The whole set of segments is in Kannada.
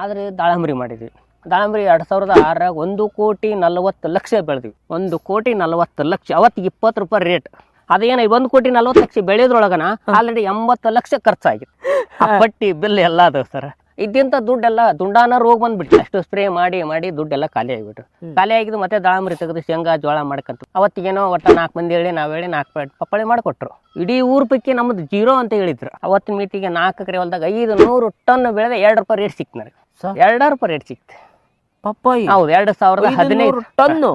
ಆದ್ರೆ ದಾಳಂಬರಿ ಮಾಡಿದ್ವಿ. ದಾಳಂಬರಿ ಎರಡ್ ಸಾವಿರದ ಆರಾಗ ಒಂದು ಕೋಟಿ ನಲವತ್ತು ಲಕ್ಷ ಬೆಳೆದ್ವಿ. ಒಂದು ಕೋಟಿ ನಲವತ್ತು ಲಕ್ಷ ಅವತ್ತಿಗೆ ಇಪ್ಪತ್ತು ರೂಪಾಯಿ ರೇಟ್ ಅದೇನ ಒಂದು ಕೋಟಿ ನಲವತ್ತು ಲಕ್ಷ ಬೆಳೆಯೋದ್ರೊಳಗನ ಆಲ್ರೆಡಿ ಎಂಬತ್ತು ಲಕ್ಷ ಖರ್ಚಾಗಿತ್ತು. ಬಟ್ಟಿ ಪಟ್ಟಿ ಬಿಲ್ ಎಲ್ಲ ಅದ ಸರ್ ಇದ್ದಿಂತ ದುಡ್ಡೆಲ್ಲ ದುಂಡಾನ ರೋಗ ಬಂದ್ಬಿಟ್ಟು ಅಷ್ಟು ಸ್ಪ್ರೇ ಮಾಡಿ ಮಾಡಿ ದುಡ್ಡೆಲ್ಲ ಖಾಲಿ ಆಗಿಬಿಟ್ಟು ಖಾಲಿ ಆಗಿದ್ದು ಮತ್ತೆ ದಾಳಂಬರಿ ತೆಗೆದು ಶೇಂಗಾ ಜೋಳ ಮಾಡ್ಕಂತ. ಅವತ್ತಿಗೇನೋ ಒಟ್ಟ ನಾಲ್ಕು ಮಂದಿ ಹೇಳಿ ನಾವ್ ಹೇಳಿ ನಾಲ್ಕು ಪ್ಲೇಟ್ ಪಪ್ಪಳಿ ಮಾಡಿಕೊಟ್ರು. ಇಡೀ ಊರ ಪೈಕಿ ನಮ್ದು ಜೀರೋ ಅಂತ ಹೇಳಿದ್ರು. ಅವತ್ತಿನ ಮೀಟಿಗೆ ನಾಲ್ಕು ಎಕರೆ ಹೊಲ್ದಾಗ ಐದು ನೂರು ಟನ್ ಬೆಳೆದ ಎರಡು ರೂಪಾಯಿ ರೇಟ್ ಸಿಕ್ತು ನನಗೆ. ಸರ್ ಎರಡು ರೂಪಾಯಿ ರೇಟ್ ಸಿಕ್ತು. ಪಪ್ಪಾಯಿ? ಹೌದು ಎರಡು ಸಾವಿರದ ಹದಿನೈದು. ಟನ್ನು?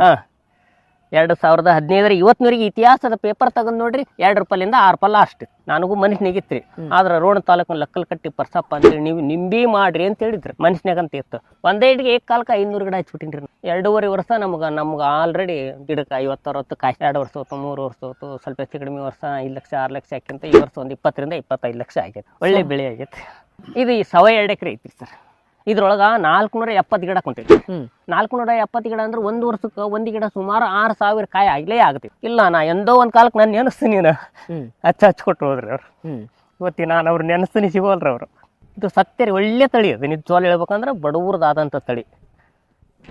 ಎರಡು ಸಾವಿರದ ಹದಿನೈದರ ಇವತ್ತಿನವರೆಗೆ ಇತಿಹಾಸದ ಪೇಪರ್ ತಗೊಂಡು ನೋಡ್ರಿ ಎರಡು ರೂಪಾಯಿಂದ ಆರು ರೂಪಾಯಿ ಲಾಸ್ಟ್ ನನಗೂ ಮನಸ್ಸಿನಾಗಿತ್ತು ರೀ. ಆದ್ರೆ ರೋಣ ತಾಲೂಕಿನ ಲಕ್ಕಲ್ ಕಟ್ಟಿ ಪರ್ಸಪ್ಪ ಅಂತೇಳಿ ನೀವು ನಿಂಬಿ ಮಾಡ್ರಿ ಅಂತ ಹೇಳಿದ್ರು. ಮನುಷ್ಯನಾಗ ಅಂತ ಇತ್ತು. ಒಂದೇ ಇಡ್ಗೆ ಏಕ್ ಕಾಲಕ್ಕೆ ಐನೂರು ಗಿಡ ಹಚ್ಬಿಟ್ಟಿನ್ರಿ ಎರಡೂವರೆ ವರ್ಷ ನಮ್ಗೆ ನಮ್ಗೆ ಆಲ್ರೆಡಿ ಗಿಡಕ್ಕೆ ಐವತ್ತು ಅರವತ್ತು ಕಾಯಿ ಎರಡು ವರ್ಷ ಹೊತ್ತು ಮೂರು ವರ್ಷ ಹೊತ್ತು ಸ್ವಲ್ಪ ಹೆಚ್ಚು ಕಡಿಮೆ ವರ್ಷ ಐದು ಲಕ್ಷ ಆರು ಲಕ್ಷ ಹಾಕಿಂತ ಈ ವರ್ಷ ಒಂದು ಇಪ್ಪತ್ತರಿಂದ ಇಪ್ಪತ್ತೈದು ಲಕ್ಷ ಆಗೈತೆ. ಒಳ್ಳೆ ಬೆಳೆ ಆಗೈತೆ. ಇದು ಈ ಸವ ಎರಡು ಎಕರೆ ಐತ್ರಿ ಸರ್. ಇದ್ರೊಳಗ ನಾಲ್ಕುನೂರ ಎಪ್ಪತ್ತು ಗಿಡ ಕುಂತೈತಿ. ನಾಲ್ಕುನೂರ ಎಪ್ಪತ್ತು ಗಿಡ ಅಂದ್ರೆ ಒಂದು ವರ್ಷಕ್ಕೆ ಒಂದು ಗಿಡ ಸುಮಾರು ಆರು ಸಾವಿರ ಕಾಯಿ ಆಗ್ಲೇ ಆಗುತ್ತೆ. ಇಲ್ಲ ನಾ ಎಂದೋ ಒಂದು ಕಾಲಕ್ಕೆ ನಾನು ನೆನೆಸ್ತೀನಿ ನೀನು. ಹ್ಮ್. ಹಚ್ಚ ಕೊಟ್ಟು ಹೋದ್ರಿ ಅವ್ರು. ಇವತ್ತಿ ನಾನು ಅವ್ರು ನೆನೆಸ್ತೀನಿ ಸಿಗೋಲ್ರಿ ಅವರು. ಇದು ಸತ್ಯರಿ ಒಳ್ಳೆ ತಳಿ ಅದು. ನಿಜವಾಗ್ಲೂ ಹೇಳ್ಬೇಕಂದ್ರೆ ಬಡವ್ರದಾದಂಥ ತಳಿ.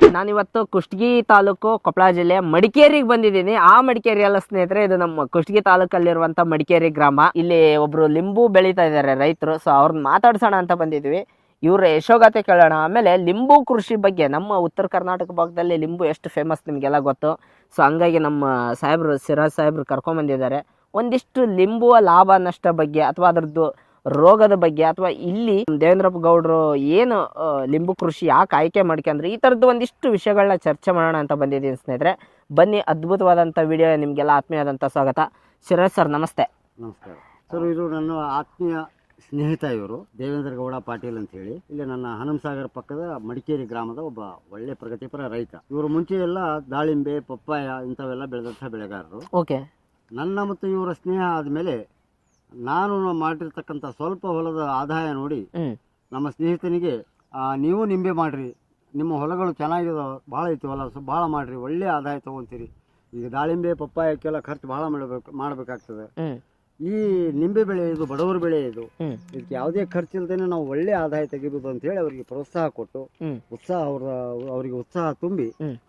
ನಾನಿವತ್ತು ಕುಷ್ಟಗಿ ತಾಲೂಕು ಕೊಪ್ಪಳ ಜಿಲ್ಲೆ ಮಡಿಕೇರಿಗೆ ಬಂದಿದ್ದೀನಿ. ಆ ಮಡಿಕೇರಿ ಅಲ್ಲ ಸ್ನೇಹಿತರೆ ಇದು ನಮ್ಮ ಕುಷ್ಟಗಿ ತಾಲೂಕಲ್ಲಿರುವಂಥ ಮಡಿಕೇರಿ ಗ್ರಾಮ. ಇಲ್ಲಿ ಒಬ್ರು ಲಿಂಬು ಬೆಳೀತಾ ಇದ್ದಾರೆ ರೈತರು. ಸೊ ಅವ್ರನ್ನ ಮಾತಾಡ್ಸೋಣ ಅಂತ ಬಂದಿದ್ವಿ. ಇವ್ರ ಯಶೋಗಾಥೆ ಕೇಳೋಣ. ಆಮೇಲೆ ಲಿಂಬು ಕೃಷಿ ಬಗ್ಗೆ ನಮ್ಮ ಉತ್ತರ ಕರ್ನಾಟಕ ಭಾಗದಲ್ಲಿ ಲಿಂಬು ಎಷ್ಟು ಫೇಮಸ್ ನಿಮಗೆಲ್ಲ ಗೊತ್ತು. ಸೊ ಹಂಗಾಗಿ ನಮ್ಮ ಸಾಹೇಬ್ರು, ಸಿರಾಜ್ ಸಾಹೇಬ್ರು ಕರ್ಕೊಂಬಂದಿದ್ದಾರೆ ಒಂದಿಷ್ಟು ಲಿಂಬುವ ಲಾಭ ನಷ್ಟ ಬಗ್ಗೆ ಅಥವಾ ಅದರದ್ದು ರೋಗದ ಬಗ್ಗೆ ಅಥವಾ ಇಲ್ಲಿ ದೇವೇಂದ್ರಪ್ಪ ಗೌಡರು ಏನು ಲಿಂಬು ಕೃಷಿ ಯಾಕೆ ಆಯ್ಕೆ ಮಾಡ್ಕೊಂಡ್ರೆ ಈ ಥರದ್ದು ಒಂದಿಷ್ಟು ವಿಷಯಗಳನ್ನ ಚರ್ಚೆ ಮಾಡೋಣ ಅಂತ ಬಂದಿದ್ದೀನಿ ಸ್ನೇಹಿತರೆ. ಬನ್ನಿ, ಅದ್ಭುತವಾದಂಥ ವಿಡಿಯೋ ನಿಮಗೆಲ್ಲ ಆತ್ಮೀಯಾದಂಥ ಸ್ವಾಗತ. ಶಿರಾಜ್ ಸರ್, ನಮಸ್ತೆ. ನಮಸ್ಕಾರ. ಸರ್, ಇದು ನನ್ನ ಆತ್ಮೀಯ ಸ್ನೇಹಿತ ಇವರು ದೇವೇಂದ್ರ ಗೌಡ ಪಾಟೀಲ್ ಅಂತ ಹೇಳಿ ಇಲ್ಲಿ ನನ್ನ ಹನುಮಸಾಗರ ಪಕ್ಕದ ಮಡಿಕೇರಿ ಗ್ರಾಮದ ಒಬ್ಬ ಒಳ್ಳೆ ಪ್ರಗತಿಪರ ರೈತ. ಇವರು ಮುಂಚೆ ಎಲ್ಲ ದಾಳಿಂಬೆ ಪಪ್ಪಾಯ ಇಂಥವೆಲ್ಲ ಬೆಳೆದಂಥ ಬೆಳೆಗಾರರು. ಓಕೆ. ನನ್ನ ಮತ್ತು ಇವರ ಸ್ನೇಹ ಆದಮೇಲೆ ನಾನು ಮಾಡಿರ್ತಕ್ಕಂಥ ಸ್ವಲ್ಪ ಹೊಲದ ಆದಾಯ ನೋಡಿ ನಮ್ಮ ಸ್ನೇಹಿತನಿಗೆ ನೀವು ನಿಂಬೆ ಮಾಡಿರಿ. ನಿಮ್ಮ ಹೊಲಗಳು ಚೆನ್ನಾಗಿದಾವೆ ಭಾಳ ಐತಿ ಹೊಲ ಸೊ ಭಾಳ ಮಾಡಿರಿ ಒಳ್ಳೆ ಆದಾಯ ತಗೊಂತೀರಿ. ಈಗ ದಾಳಿಂಬೆ ಪಪ್ಪಾಯಕ್ಕೆಲ್ಲ ಖರ್ಚು ಭಾಳ ಮಾಡಬೇಕು ಮಾಡಬೇಕಾಗ್ತದೆ. ಈ ನಿಂಬೆ ಬೆಳೆ ಇದು ಬಡವರ ಬೆಳೆ ಇದು. ಇದಕ್ಕೆ ಯಾವುದೇ ಖರ್ಚು ಇಲ್ದೇನೆ ನಾವು ಒಳ್ಳೆ ಆದಾಯ ತೆಗಿಬೋದು ಅಂತ ಹೇಳಿ ಅವರಿಗೆ ಪ್ರೋತ್ಸಾಹ ಕೊಟ್ಟು ಉತ್ಸಾಹ ಅವರ ಅವರಿಗೆ ಉತ್ಸಾಹ ತುಂಬಿ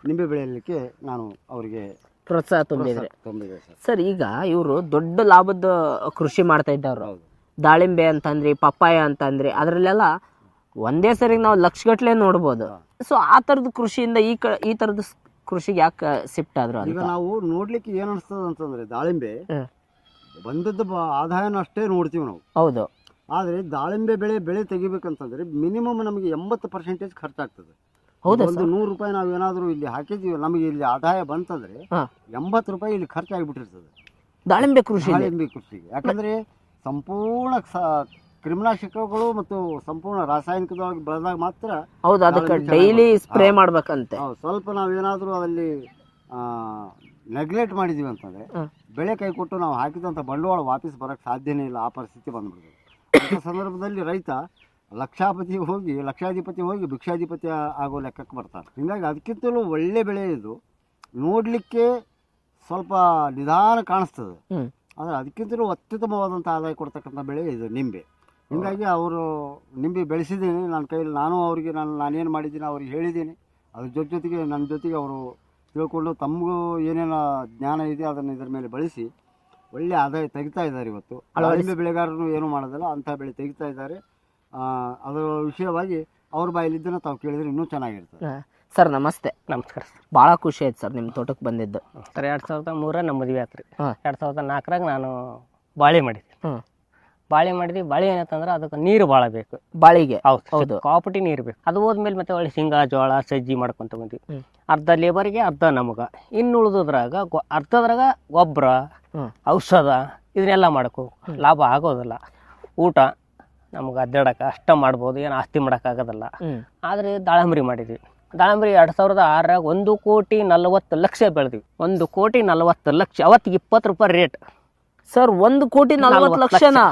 ನಿಂಬೆ ಬೆಳೆಯಲಿಕ್ಕೆ ನಾನು ಅವರಿಗೆ ಪ್ರೋತ್ಸಾಹ ತುಂಬಿದ್ರೆ. ತುಂಬಿದೆ ಸರ್. ಈಗ ಇವರು ದೊಡ್ಡ ಲಾಭದ ಕೃಷಿ ಮಾಡ್ತಾ ಇದ್ದವ್ರು. ದಾಳಿಂಬೆ ಅಂತಂದ್ರಿ ಪಪ್ಪಾಯ ಅಂತಂದ್ರಿ ಅದರಲ್ಲೆಲ್ಲ ಒಂದೇ ಸರಿಗೆ ನಾವು ಲಕ್ಷಗಟ್ಲೆ ನೋಡ್ಬೋದು. ಸೊ ಆ ಥರದ ಕೃಷಿಯಿಂದ ಈ ಕ ಈ ಥರದ ಕೃಷಿಗೆ ಯಾಕೆ ಶಿಫ್ಟ್ ಆದ್ರು ಈಗ ನಾವು ನೋಡ್ಲಿಕ್ಕೆ ಏನ್ ಅನಿಸ್ತದ ಅಂತಂದ್ರೆ ದಾಳಿಂಬೆ. ಬಂದದ್ದು ಬ- ಆದಾಯನ ಅಷ್ಟೇ ನೋಡ್ತೀವಿ ನಾವು. ಹೌದು. ಆದ್ರೆ ದಾಳಿಂಬೆ ಬೆಳೆ ಬೆಳೆ ತೆಗಿಬೇಕಂತಂದ್ರೆ ಮಿನಿಮಮ್ ನಮಗೆ ಎಂಬತ್ತು ಪರ್ಸೆಂಟೇಜ್ ಖರ್ಚಾಗ್ತದೆ. ಹೌದಾ ಒಂದು ನೂರು ರೂಪಾಯಿ ನಾವು ಏನಾದರೂ ಇಲ್ಲಿ ಹಾಕಿದ್ವಿ ನಮಗೆ ಇಲ್ಲಿ ಆದಾಯ ಬಂತಂದ್ರೆ ಹಾ. ಎಂಬತ್ತು ರೂಪಾಯಿ ಇಲ್ಲಿ ಖರ್ಚಾಗಿಬಿಟ್ಟಿರ್ತದೆ. ದಾಳಿಂಬೆ ಕೃಷಿ ದಾಳಿಂಬೆ ಕೃಷಿ ಯಾಕಂದ್ರೆ ಸಂಪೂರ್ಣ ಸ- ಕ್ರಿಮಿನಾಶಕಗಳು ಮತ್ತು ಸಂಪೂರ್ಣ ರಾಸಾಯನಿಕದೊಳಗೆ ಬೆಳೆದಾಗ ಮಾತ್ರ ಹೌದು ಅದಕ್ಕೆ ದಾಳಿಂಬೆ ಡೈಲಿ ಸ್ಪ್ರೇ ಮಾಡ್ಬೇಕಂತ. ಆ, ಸ್ವಲ್ಪ ನಾವೇನಾದರೂ ಅದಲ್ಲಿ ನೆಗ್ಲೆಕ್ಟ್ ಮಾಡಿದೀವಿ ಅಂತಂದ್ರೆ. ಬೆಳೆ ಕೈ ಕೊಟ್ಟು ನಾವು ಹಾಕಿದಂಥ ಬಂಡವಾಳ ವಾಪಸ್ ಬರಕ್ಕೆ ಸಾಧ್ಯನೇ ಇಲ್ಲ ಆ ಪರಿಸ್ಥಿತಿ ಬಂದ್ಬಿಡ್ತದೆ. ಅಂಥ ಸಂದರ್ಭದಲ್ಲಿ ರೈತ ಲಕ್ಷಾಪತಿ ಹೋಗಿ ಲಕ್ಷಾಧಿಪತಿ ಹೋಗಿ ಭಿಕ್ಷಾಧಿಪತಿ ಆಗೋ ಲೆಕ್ಕಕ್ಕೆ ಬರ್ತಾರೆ ಹೀಗಾಗಿ ಅದಕ್ಕಿಂತಲೂ ಒಳ್ಳೆ ಬೆಳೆ ಇದು. ನೋಡಲಿಕ್ಕೆ ಸ್ವಲ್ಪ ನಿಧಾನ ಕಾಣಿಸ್ತದೆ. ಆದರೆ ಅದಕ್ಕಿಂತಲೂ ಅತ್ಯುತ್ತಮವಾದಂಥ ಆದಾಯ ಕೊಡ್ತಕ್ಕಂಥ ಬೆಳೆ ಇದು ನಿಂಬೆ. ಹೀಗಾಗಿ ಅವರು ನಿಂಬೆ ಬೆಳೆಸಿದ್ದೀನಿ. ನನ್ನ ಕೈಯಲ್ಲಿ ನಾನು ಅವರಿಗೆ ನಾನು ನಾನೇನು ಮಾಡಿದ್ದೀನಿ ಅವ್ರಿಗೆ ಹೇಳಿದ್ದೀನಿ. ಅದ್ರ ಜೊತೆ ಜೊತೆಗೆ ನನ್ನ ಜೊತೆಗೆ ಅವರು ತಿಳ್ಕೊಂಡು ತಮಗೂ ಏನೇನು ಜ್ಞಾನ ಇದೆ ಅದನ್ನು ಇದ್ರ ಮೇಲೆ ಬಳಸಿ ಒಳ್ಳೆ ಆದಾಯ ತೆಗಿತಾ ಇದ್ದಾರೆ ಇವತ್ತು. ದಾಳಿಂಬೆ ಬೆಳೆಗಾರರು ಏನು ಮಾಡೋದಿಲ್ಲ ಅಂಥ ಬೆಳೆ ತೆಗಿತಾ ಇದ್ದಾರೆ. ಆ, ಅದರ ವಿಷಯವಾಗಿ ಅವ್ರ ಬಾಯಲ್ಲಿದ್ದನ್ನು ತಾವು ಕೇಳಿದ್ರೆ ಇನ್ನೂ ಚೆನ್ನಾಗಿರ್ತದೆ. ಸರ್ ನಮಸ್ತೆ. ನಮಸ್ಕಾರ ಸರ್. ಭಾಳ ಖುಷಿ ಆಯ್ತು ಸರ್ ನಿಮ್ಮ ತೋಟಕ್ಕೆ ಬಂದಿದ್ದು. ಸರ್ ಎರಡು ಸಾವಿರದ ಮೂರ ನಮ್ಮ ಮದುವೆ ಆತ್ರಿ. ಎರಡು ಸಾವಿರದ ನಾಲ್ಕರಾಗ ನಾನು ಬಾಳೆ ಮಾಡಿದ್ದೆ. ಬಾಳೆ ಮಾಡಿದ್ವಿ ಬಾಳೆ ಏನಂತಂದ್ರೆ ಅದಕ್ಕೆ ನೀರು ಭಾಳ ಬೇಕು. ಬಾಳಿಗೆ? ಹೌದು. ಹೌದು. ಕಾಪಟಿ ನೀರು ಬೇಕು. ಅದು ಹೋದ್ಮೇಲೆ ಮತ್ತೆ ಒಳ್ಳೆ ಶೇಂಗಾ ಜೋಳ ಸಜ್ಜಿ ಮಾಡ್ಕೊಂತ ಬಂದ್ವಿ. ಅರ್ಧ ಲೇಬರ್ಗೆ ಅರ್ಧ ನಮಗ. ಇನ್ನು ಉಳಿದ್ರಾಗ ಗೊ- ಅರ್ಧದ್ರಾಗ ಗೊಬ್ಬರ ಔಷಧ ಇದನ್ನೆಲ್ಲ ಮಾಡ್ಕೋ. ಲಾಭ ಆಗೋದಿಲ್ಲ. ಊಟ ನಮ್ಗೆ ಅಡ್ಡಾಡಕ್ಕೆ ಅಷ್ಟ ಮಾಡ್ಬೋದು ಏನು ಆಸ್ತಿ ಮಾಡೋಕ್ಕಾಗೋದಿಲ್ಲ ಆಗೋದಲ್ಲ. ಆದರೆ ದಾಳಂಬರಿ ಮಾಡಿದ್ವಿ. ದಾಳಂಬರಿ ಎರಡು ಸಾವಿರದ ಆರಾಗ ಒಂದು ಕೋಟಿ ನಲವತ್ತು ಲಕ್ಷ ಬೆಳೆದ್ವಿ. ಒಂದು ಕೋಟಿ ನಲವತ್ತು ಲಕ್ಷ ಅವತ್ತಿಗೆ ಇಪ್ಪತ್ತು ರೂಪಾಯಿ ರೇಟ್. ಸರ್ ಒಂದು ಕೋಟಿ ನಲ್ವತ್ತು ಲಕ್ಷನಾ?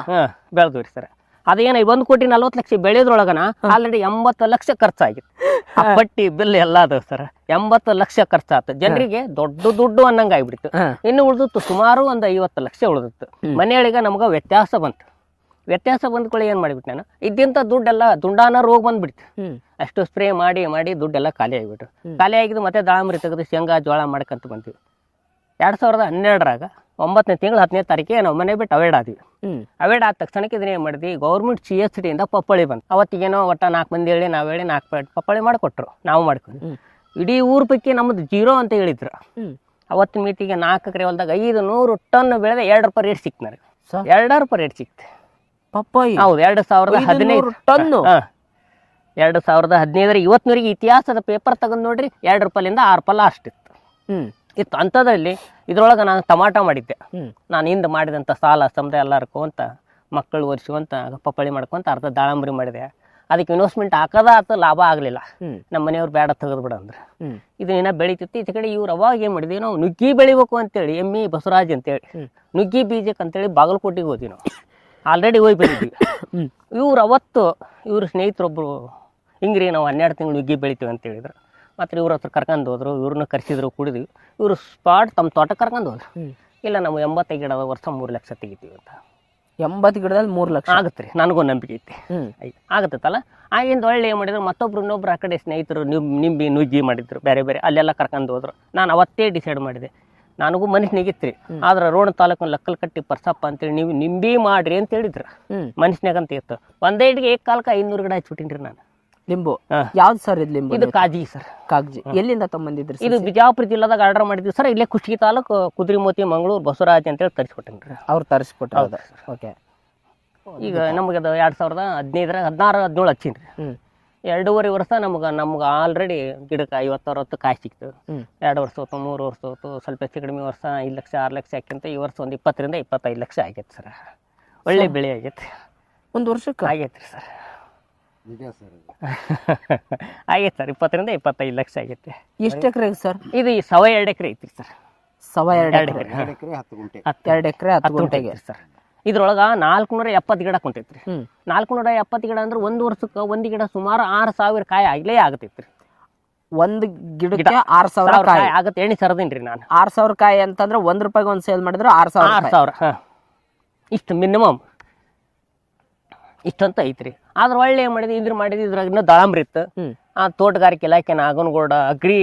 ಬೆಳೆದ್ರಿ ಸರ್. ಅದೇನ ಒಂದು ಕೋಟಿ ನಲ್ವತ್ತು ಲಕ್ಷ ಬೆಳೆಯೋದ್ರೊಳಗನ ಆಲ್ರೆಡಿ ಎಂಬತ್ತು ಲಕ್ಷ ಖರ್ಚಾಗಿತ್ತು. ಆ ಪಟ್ಟಿ ಬಿಲ್ ಎಲ್ಲ ಅದಾವ ಸರ್. ಎಂಬತ್ತು ಲಕ್ಷ ಖರ್ಚಾತ. ಜನರಿಗೆ ದೊಡ್ಡ ದುಡ್ಡು ಅನ್ನಂಗ ಆಗ್ಬಿಡ್ತು. ಇನ್ನು ಉಳಿದಿತ್ತು ಸುಮಾರು ಒಂದು ಐವತ್ತು ಲಕ್ಷ ಉಳಿದಿತ್ತು. ಮನೆಯೊಳಗೆ ನಮ್ಗೆ ವ್ಯತ್ಯಾಸ ಬಂತು. ವ್ಯತ್ಯಾಸ ಬಂದ್ಕೊಳ್ಳಿ ಏನು ಮಾಡಿಬಿಟ್ಟು ನಾನು? ಇದ್ದಿಂತ ದುಡ್ಡೆಲ್ಲ ದುಂಡಾನ ರೋಗ ಬಂದ್ಬಿಡ್ತು. ಅಷ್ಟು ಸ್ಪ್ರೇ ಮಾಡಿ ಮಾಡಿ ದುಡ್ಡೆಲ್ಲ ಖಾಲಿ ಆಗಿಬಿಟ್ಟು. ಖಾಲಿ ಆಗಿದ್ದು ಮತ್ತೆ ದಾಳಂಬರಿ ತೆಗೆದು ಶೇಂಗಾ ಜೋಳ ಮಾಡ್ಕೊಂತ ಬಂದ್ವಿ. ಎರಡು ಸಾವಿರದ ಹನ್ನೆರಡರಾಗ ಒಂಬತ್ತನೇ ತಿಂಗಳು ಹತ್ತನೇ ತಾರೀಕಿಗೆ ನಾವು ಮನೆ ಬಿಟ್ಟು ಅವೇಡ್ ಆದ್ವಿ. ಅವೈಡ್ ಆದ ತಕ್ಷಣಕ್ಕೆ ಇದನ್ನ ಏನು ಮಾಡಿದ್ವಿ? ಗೌರ್ಮೆಂಟ್ ಸಿ ಎಸ್ ಡಿಯಿಂದ ಪಪ್ಪಳಿ ಬಂತು. ಅವತ್ತಿಗೇನೋ ಒಟ್ಟ ನಾಲ್ಕು ಮಂದಿ ಹೇಳಿ ನಾವು ಹೇಳಿ ನಾಲ್ಕು ಪ್ಲೇಟ್ ಪಪ್ಪಳಿ ಮಾಡಿಕೊಟ್ರು. ನಾವು ಮಾಡ್ಕೊಂಡು. ಇಡೀ ಊರ ಪೈಕಿ ನಮ್ಮದು ಜೀರೋ ಅಂತ ಹೇಳಿದ್ರು. ಅವತ್ತಿನ ಮೀಟಿಗೆ ನಾಲ್ಕು ಎಕರೆ ಹೊಲದಾಗ ಐದು ನೂರು ಟನ್ ಬೆಳೆದ ಎರಡು ರೂಪಾಯಿ ರೇಟ್ ಸಿಕ್ತು ನನಗೆ. ಎರಡು ರೂಪಾಯಿ ರೇಟ್ ಸಿಕ್ತು. ಪಪ್ಪಾಯಿ? ಹೌದು ಎರಡು ಸಾವಿರದ ಹದಿನೈದು. Ton ton? ಎರಡು ಸಾವಿರದ ಹದಿನೈದರ ಇವತ್ತಿನವರೆಗೆ ಇತಿಹಾಸದ ಪೇಪರ್ ತಗೊಂಡು ನೋಡ್ರಿ ಎರಡು ರೂಪಾಯಿಂದ ಆರು ರೂಪಾಯಿ ಲಾಸ್ಟ್ ಇತ್ತು. ಹ್ಮ್. ಇತ್ತು. ಅಂಥದ್ರಲ್ಲಿ ಇದ್ರೊಳಗೆ ನಾನು ಟಮಾಟ ಮಾಡಿದ್ದೆ. ನಾನು ಹಿಂದೆ ಮಾಡಿದಂಥ ಸಾಲ ಸಮುದಾಯ ಎಲ್ಲ ಹರ್ಕೊಂತ ಮಕ್ಕಳು ಒರೆಸುವಂತ ಪಪ್ಪಳಿ ಮಾಡ್ಕೊಂತ ಅರ್ಧ ದಾಳಂಬರಿ ಮಾಡಿದೆ. ಅದಕ್ಕೆ ಇನ್ವೆಸ್ಟ್ಮೆಂಟ್ ಹಾಕೋದ ಆತು ಲಾಭ ಆಗಲಿಲ್ಲ. ನಮ್ಮ ಮನೆಯವ್ರು ಬೇಡ ತೆಗೆದು ಬಿಡ ಅಂದ್ರೆ. ಇದು ಇನ್ನ ಬೆಳೀತಿತ್ತು. ಈಚೆ ಕಡೆ ಇವ್ರು ಅವಾಗ ಏನು ಮಾಡಿದ್ವಿ ನಾವು ನುಗ್ಗಿ ಬೆಳಿಬೇಕು ಅಂತೇಳಿ ಎಮ್ಮಿ ಬಸವರಾಜ್ ಅಂತೇಳಿ. ನುಗ್ಗಿ ಬೀಜಕ್ಕೆ ಅಂತೇಳಿ ಬಾಗಲಕೋಟೆಗೆ ಹೋದ್ವಿ ನಾವು. ಆಲ್ರೆಡಿ ಹೋಗಿ ಬಂದಿದ್ವಿ ಇವ್ರು ಅವತ್ತು ಇವ್ರ ಸ್ನೇಹಿತರೊಬ್ಬರು ಹಿಂಗ್ರಿ ನಾವು ಹನ್ನೆರಡು ತಿಂಗಳು ನುಗ್ಗಿ ಬೆಳಿತೀವಿ ಅಂತ ಹೇಳಿದ್ರು. ಮತ್ತು ಇವ್ರ ಹತ್ರ ಕರ್ಕೊಂಡು ಹೋದ್ರು ಇವ್ರನ್ನ ಕರೆಸಿದ್ರು ಕುಡಿದ್ವಿ ಇವರು ಸ್ಪಾಟ್ ತಮ್ಮ ತೋಟ ಕರ್ಕೊಂಡು ಹೋದ್ರು. ಇಲ್ಲ ನಾವು ಎಂಬತ್ತೈದು ಗಿಡದ ವರ್ಷ ಮೂರು ಲಕ್ಷ ತೆಗಿತೀವಿ ಅಂತ. ಎಂಬತ್ತು ಗಿಡದಲ್ಲಿ ಮೂರು ಲಕ್ಷ. ಆಗುತ್ತೆ ರೀ ನನಗೂ ನಂಬಿಕೆ ಐತಿ. ಆಗತ್ತಲ್ಲ? ಆಗಿಂದ ಒಳ್ಳೆ ಏನು ಮಾಡಿದ್ರು ಮತ್ತೊಬ್ರು ಇನ್ನೊಬ್ರು ಆ ಕಡೆ ಸ್ನೇಹಿತರು ನಿಂಬಿ ನುಗ್ಗಿ ಮಾಡಿದ್ರು ಬೇರೆ ಬೇರೆ ಅಲ್ಲೆಲ್ಲ ಕರ್ಕೊಂಡು ಹೋದ್ರು. ನಾನು ಅವತ್ತೇ ಡಿಸೈಡ್ ಮಾಡಿದೆ. ನನಗೂ ಮನುಷ್ಯನಿಗಿತ್ತು ರೀ. ಆದ್ರೆ ರೋಣ ತಾಲೂಕಿನ ಲಕ್ಕಲ್ ಕಟ್ಟಿ ಪರ್ಸಪ್ಪ ಅಂತೇಳಿ ನೀವು ನಿಂಬಿ ಮಾಡ್ರಿ ಅಂತ ಹೇಳಿದ್ರು. ಹ್ಮ್. ಮನುಷ್ಯನಾಗ ಅಂತ ಇತ್ತು. ಒಂದೇ ಇಡ್ಗೆ ಏಕ್ ಕಾಲಕ್ಕೆ ಐನೂರು ಗಿಡ ಹಚ್ಬಿಟ್ಟಿನಿ ರೀ ನಾನು. ಲಿಂಬು. ಯಾವ್ದು ಸರ್ ಇದು ಲಿಂಬು ಇದು ಕಾಜಿ ಸರ್. ಕಾಗಜಿ ಎಲ್ಲಿಂದ ತಗೊಂಬಂದಿದ್ರಿ ಇದು ಬಿಜಾಪುರ ಜಿಲ್ಲಾದಾಗ ಆರ್ಡರ್ ಮಾಡಿದ್ವಿ ಸರ್. ಇಲ್ಲೇ ಕುಷ್ಟಗಿ ತಾಲೂಕು ಕುದ್ರಿಮೋತಿ ಮಂಗಳೂರು ಬಸವರಾಜ್ ಅಂತೇಳಿ ತರಿಸ್ಕೊಟ್ಟೇನಿ ರೀ. ಅವ್ರು ತರಿಸ್ಕೊಟ್ಟು ಓಕೆ ಈಗ ನಮಗೆ ಅದು ಎರಡು ಸಾವಿರದ ಹದಿನೈದರ ಹದಿನಾರು ಹದಿನೇಳು ಹಚ್ಚೀನಿ ರೀ. ಎರಡೂವರೆ ವರ್ಷ ನಮ್ಗೆ ನಮ್ಗೆ ಆಲ್ರೆಡಿ ಗಿಡಕ್ಕೆ ಐವತ್ತು ಅರವತ್ತು ಕಾಯಿ ಸಿಕ್ತು ಎರಡು ವರ್ಷ ಹೊತ್ತು ಮೂರು ವರ್ಷ ಹೊತ್ತು ಸ್ವಲ್ಪ ಹೆಚ್ಚು ಕಡಿಮೆ ವರ್ಷ ಐದು ಲಕ್ಷ ಆರು ಲಕ್ಷ ಹಾಕಿಂತ ಈ ವರ್ಷ ಒಂದು ಇಪ್ಪತ್ತರಿಂದ ಇಪ್ಪತ್ತೈದು ಲಕ್ಷ ಆಗೈತೆ ಸರ್. ಒಳ್ಳೆ ಬೆಳೆ ಆಗೈತೆ. ಒಂದು ವರ್ಷಕ್ಕೆ? ಆಗೈತೆ ರೀ ಸರ್. ಆಗೈತೆ ಸರ್ ಇಪ್ಪತ್ತರಿಂದ ಇಪ್ಪತ್ತೈದು ಲಕ್ಷ ಆಗೈತೆ. ಎಷ್ಟು ಎಕರೆ ಸರ್? ಇದು ಈ ಸವ ಎರಡು ಎಕರೆ ಐತ್ರಿ ಸರ್. ಸವ ಎರಡು ಎರಡು ಎಕರೆ. ಎರಡು ಎಕರೆ ಹತ್ತು ಎರಡು ಎಕರೆ ಗುಂಟೆಗೆ. ಸರ್. ಇದ್ರೊಳಗೆ ನಾಲ್ಕುನೂರ ಎಪ್ಪತ್ತು ಗಿಡ ಕುಂತೈತ್ರಿ. ನಾಲ್ಕುನೂರ ಎಪ್ಪತ್ತು ಗಿಡ ಅಂದ್ರೆ ಒಂದು ವರ್ಷಕ್ಕೆ ಒಂದು ಗಿಡ ಸುಮಾರು ಆರು ಸಾವಿರ ಕಾಯಿ ಆಗಲೇ ಆಗತೈತ್ರಿ. ಒಂದು ಗಿಡ ಆರು ಸಾವಿರ ಕಾಯಿ. ಆಗತ್ತೆ ಎಣ್ಣೆ ಸರದೇನ್ರಿ ನಾನು. ಆರು ಸಾವಿರ ಕಾಯಿ ಅಂತಂದ್ರೆ ಒಂದ್ ರೂಪಾಯಿಗೆ ಒಂದು ಸೇಲ್ ಮಾಡಿದ್ರೆ ಆರು ಸಾವಿರ ಆರು ಸಾವಿರ ಇಷ್ಟು ಮಿನಿಮಮ್ ಇಷ್ಟಂತ ಐತ್ರಿ. ಆದ್ರ ಒಳ್ಳೆ ಏನು ಮಾಡಿದ್ವಿ ಇದ್ರ ಮಾಡಿದ್ವಿ ಇದ್ರಾಗ ದಾಳಂಬ್ರಿ ಇತ್ತು. ಆ ತೋಟಗಾರಿಕೆ ಇಲಾಖೆ ನಾಗನಗೌಡ ಅಗ್ರಿ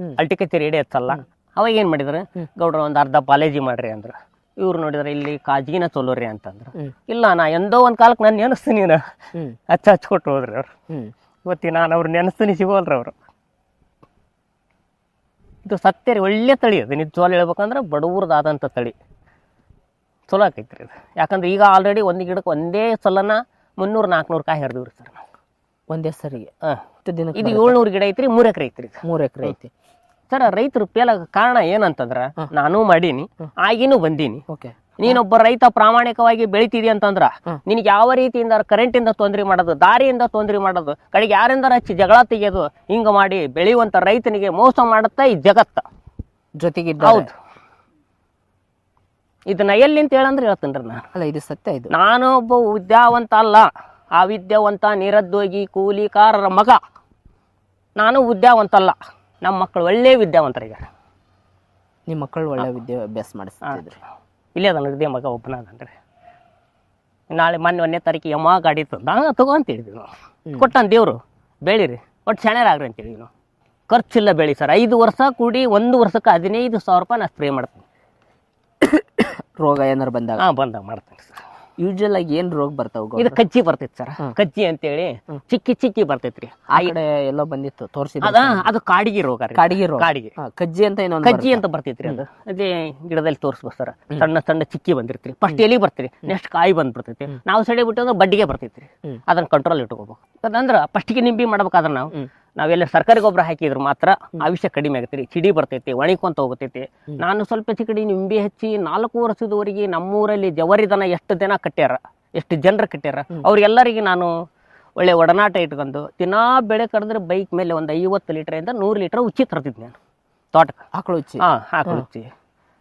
ಹ್ಮ್. ಅಲ್ಟಿಕಚೇರಿ ಎಡೆ ಹಚ್ಚಲ್ಲ ಅವಾಗ ಏನು ಮಾಡಿದ್ರು? ಗೌಡ್ರ ಒಂದು ಅರ್ಧ ಪಾಲೇಜಿ ಮಾಡ್ರಿ ಅಂದ್ರ. ಇವ್ರು ನೋಡಿದ್ರೆ ಇಲ್ಲಿ ಕಾಜಿನ ಚಲೋರಿ ಅಂತಂದ್ರ. ಇಲ್ಲ ನಾ ಎಂದೋ ಒಂದ್ ಕಾಲಕ್ಕೆ ನಾನು ನೆನಸ್ತೀನಿ ನೀನು. ಹಚ್ ಹಚ್ಚ ಹಚ್ಕೊಟ್ಟು ಹೋದ್ರಿ ಅವ್ರು. ಇವತ್ತಿ ನಾನು ಅವ್ರು ನೆನೆಸ್ತೀನಿ ಸಿಗೋಲ್ರಿ ಅವರು. ಇದು ಸತ್ಯರಿ ಒಳ್ಳೆ ತಳಿ ಅದು. ನಿಜವಾಗ್ಲೂ ಹೇಳ್ಬೇಕಂದ್ರೆ ಬಡವ್ರದಾದಂಥ ತಳಿ. ಚಲೋ ಆಕೈತ್ರಿ ಇದು. ಯಾಕಂದ್ರೆ ಈಗ ಆಲ್ರೆಡಿ ಒಂದು ಗಿಡಕ್ಕೆ ಒಂದೇ ಸಲನ ಮುನ್ನೂರು ನಾಲ್ಕುನೂರು ಕಾಯಿ ಹರಿದಿವ್ರಿ ಸರ್ ನಾವು. ಒಂದೇ ಸರಿಗೆ? ಹಾಂ. ಎಷ್ಟು ಇದು ಏಳ್ನೂರು ಗಿಡ ಐತ್ರಿ ಮೂರು ಎಕರೆ ಐತ್ರಿ ಇದು. ಮೂರು ಎಕರೆ ಐತಿ. ಸರ್ ರೈತರು ಪೇಲ ಕಾರಣ ಏನಂತಂದ್ರೆ ನಾನು ಮಾಡೀನಿ ಆಗಿನೂ ಬಂದೀನಿ. ಓಕೆ. ನೀನೊಬ್ಬ ರೈತ ಪ್ರಾಮಾಣಿಕವಾಗಿ ಬೆಳಿತಿದಿ ಅಂತಂದ್ರ. ನಿನಗೆ ಯಾವ ರೀತಿಯಿಂದ ಕರೆಂಟಿಂದ ತೊಂದರೆ ಮಾಡೋದು ದಾರಿಯಿಂದ ತೊಂದರೆ ಮಾಡೋದು ಕಡೆಗೆ ಯಾರಿಂದ ಹಚ್ಚಿ ಜಗಳ ತೆಗೆಯೋದು ಹಿಂಗ ಮಾಡಿ ಬೆಳೆಯುವಂತ ರೈತನಿಗೆ ಮೋಸ ಮಾಡುತ್ತಾ ಈ ಜಗತ್ತ? ಜೊತೆಗಿದ್ದ ಹೌದು. ಇದನ್ನ ಎಲ್ಲಿ ಅಂತ ಹೇಳಂದ್ರೆ ರೀ ನಾನು ಅಲ್ಲ ಇದು ಸತ್ಯ ಇದು. ನಾನು ಒಬ್ಬ ವಿದ್ಯಾವಂತ ಅಲ್ಲ ಆ ವಿದ್ಯಾವಂತ ನಿರುದ್ಯೋಗಿ ಕೂಲಿಕಾರರ ಮಗ. ನಾನು ವಿದ್ಯಾವಂತ ಅಲ್ಲ ನಮ್ಮ ಮಕ್ಕಳು ಒಳ್ಳೆ ವಿದ್ಯಾವಂತರೀಗ. ನಿಮ್ಮ ಮಕ್ಕಳು ಒಳ್ಳೆ ವಿದ್ಯಾಭ್ಯಾಸ ಮಾಡಿಸ್ತಿದ್ರಿ. ಇಲ್ಲೇ ಅದ ಇದೇ ಮಗ ಒಬ್ಬನಾದಂದ್ರೆ. ನಾಳೆ ಮೊನ್ನೆ ಒಂದನೇ ತಾರೀಕು ಯಮ ಗಾಡಿ ತಂದ ತಗೋ ಅಂತ ಹೇಳಿದ್ವಿ ನಾವು. ಕೊಟ್ಟಾನ ದೇವರು ಬೆಳೀರಿ. ಒಟ್ಟು ಆಗ್ರಿ ಅಂತ ಹೇಳಿದ್ವಿ ನಾವು. ಖರ್ಚಿಲ್ಲ ಬೆಳಿ ಸರ್. ಐದು ವರ್ಷ ಕೂಡಿ ಒಂದು ವರ್ಷಕ್ಕೆ ಹದಿನೈದು ಸಾವಿರ ರೂಪಾಯಿ ನಾನು ಸ್ಪ್ರೇ ಮಾಡ್ತೀನಿ. ರೋಗ ಏನಾರು ಬಂದಾಗ? ಹಾಂ ಬಂದಾಗ ಮಾಡ್ತೇನೆ ಸರ್. ಯೂಶಲ್ ಆಗಿ ಏನ್ ರೋಗ ಬರ್ತಾವ ಇದು ಕಜ್ಜಿ ಬರ್ತೈತಿ ಸರ್. ಕಜ್ಜಿ ಅಂತೇಳಿ ಚಿಕ್ಕಿ ಚಿಕ್ಕಿ ಬರ್ತೈತ್ರಿ. ಆ ಕಡೆ ಎಲ್ಲೋ ಬಂದಿತ್ತು ತೋರಿಸಿದ ಅದ ಅದು ಕಾಡಿಗೆ ರೋಗ ಕಾಡಿಗೆ ರೋಗ. ಕಾಡಿಗೆ. ಕಜ್ಜಿ ಅಂತ ಏನೋ ಕಜ್ಜಿ ಅಂತ ಬರ್ತೈತ್ರಿ ಅದು. ಅದೇ ಗಿಡದಲ್ಲಿ ತೋರಿಸ್ಬೋದು ಸರ್. ಸಣ್ಣ ಸಣ್ಣ ಚಿಕ್ಕಿ ಬಂದಿರ್ತೀರಿ. ಫಸ್ಟ್ ಎಲ್ಲಿ ಬರ್ತೀರಿ? ನೆಕ್ಸ್ಟ್ ಕಾಯಿ ಬಂದ್ ಬರ್ತೈತಿ ನಾವು ಸಡಿ ಬಿಟ್ಟು ಅಂದ್ರೆ ಬಡ್ಡಿಗೆ ಬರ್ತೈತ್ರಿ. ಅದನ್ನ ಕಂಟ್ರೋಲ್ ಇಟ್ಕೋಬೇಕು. ಅದಂದ್ರ ಫಸ್ಟಿಗೆ ನಿಂಬಿ ಮಾಡ್ಬೇಕಾದ್ರೆ ನಾವು. ನಾವೆಲ್ಲ ಸರ್ಕಾರಿ ಗೊಬ್ಬರ ಹಾಕಿದ್ರೆ ಮಾತ್ರ ಆವಿಷ್ಯ ಕಡಿಮೆ ಆಗತ್ರಿ ಚಿಡಿ ಬರ್ತೈತಿ ಒಣಿಕೊಂತ ಹೋಗ್ತೈತಿ. ನಾನು ಸ್ವಲ್ಪ ಚಿಕಡಿ ನಿಂಬೆ ಹಚ್ಚಿ ನಾಲ್ಕು ವರ್ಷದವರೆಗೆ ನಮ್ಮೂರಲ್ಲಿ ಜವರಿ ದನ ಎಷ್ಟು ದಿನ ಕಟ್ಟ್ಯಾರ ಎಷ್ಟು ಜನರು ಕಟ್ಟ್ಯಾರ ಅವ್ರಿಗೆಲ್ಲರಿಗೆ ನಾನು ಒಳ್ಳೆ ಒಡನಾಟ ಇಟ್ಕೊಂಡು ದಿನಾ ಬೆಳೆ ಕಡಿದ್ರೆ ಬೈಕ್ ಮೇಲೆ ಒಂದು ಐವತ್ತು ಲೀಟ್ರಿಂದ ನೂರು ಲೀಟರ್ ಉಚ್ಚಿ ತರ್ತಿದ್ದೆ ನಾನು. ತೋಟಕ್ಕೆ. ಆಕಳು ಉಚ್ಚಿ. ಹಾಂ ಉಚ್ಚಿ.